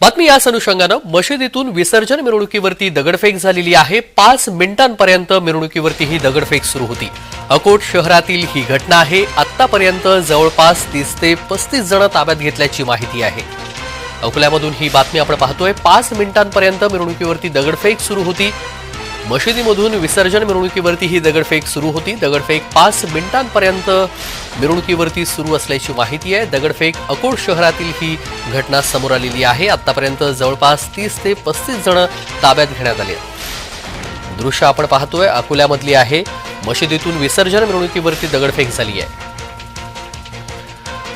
बातमी याच अनुषंगानं मशिदीतून विसर्जन मिरवणुकीवरती दगडफेक झालेली आहे. पाच मिनिटांपर्यंत मिरवणुकीवरती ही दगडफेक सुरू होती. अकोट शहरातील ही घटना आहे. आतापर्यंत जवळपास तीस ते पस्तीस जण ताब्यात घेतल्याची माहिती आहे. अकोल्यामधून ही बातमी आपण पाहतोय. पाच मिनिटांपर्यंत मिरवणुकीवरती दगडफेक सुरू होती. मशिदीमधून विसर्जन मिरवणुकीवरती ही दगडफेक सुरू होती. दगडफेक पाच मिनिटांपर्यंत मिरवणुकीवरती सुरू असल्याची माहिती आहे. दगडफेक अकोट शहरातील ही घटना समोर आलेली आहे. आतापर्यंत जवळपास तीस ते पस्तीस जण ताब्यात घेण्यात आले आहेत. दृश्य आपण पाहतोय अकोल्यामधली आहे. मशिदीतून विसर्जन मिरवणुकीवरती दगडफेक झाली आहे.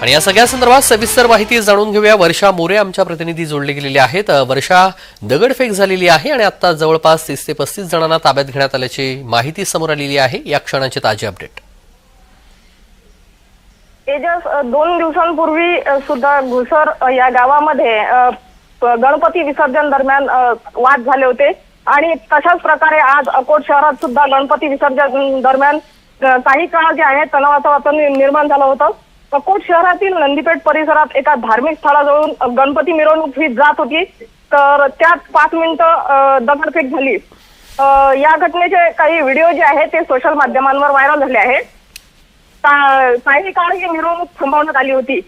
आणि या सगळ्या संदर्भात सविस्तर माहिती जाणून घेऊया. वर्षा मोरे आमच्या प्रतिनिधी जोडले गेलेले आहेत. वर्षा दगडफेक झालेली आहे आणि आता जवळपास तीस ते पस्तीस जणांना ताब्यात घेण्यात आल्याची माहिती समोर आलेली आहे. या क्षणाचे ताजे अपडेट. तेजस दोन दिवसांपूर्वी सुद्धा घुसर या गावामध्ये गणपती विसर्जन दरम्यान वाद झाले होते. आणि तशाच प्रकारे आज अकोट शहरात सुद्धा गणपती विसर्जन दरम्यान काही काळ जे आहे तणावाचं वातावरण निर्माण झालं होतं. अकोट शहरातील नंदीपेठ परिसरात एका धार्मिक स्थळाजवळून गणपती मिरवणूक ही जात होती. तर त्यात पाच मिनिटं दगडफेक झाली. या घटनेचे काही व्हिडिओ जे आहेत ते सोशल माध्यमांवर व्हायरल झाले आहेत. काही काळ ही मिरवणूक थांबवण्यात आली होती.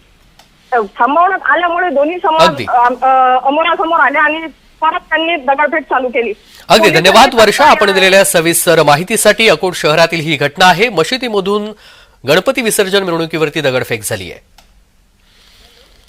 थांबवण्यात आल्यामुळे दोन्ही. समाज अमोरासमोर आले आणि परत त्यांनी दगडफेक चालू केली. अगदी. धन्यवाद वर्षा. आपण दिलेल्या सविस्तर माहितीसाठी अकोट शहरातील ही घटना आहे. मशिदीमधून गणपती विसर्जन मिरवणुकीवरती दगडफेक झाली आहे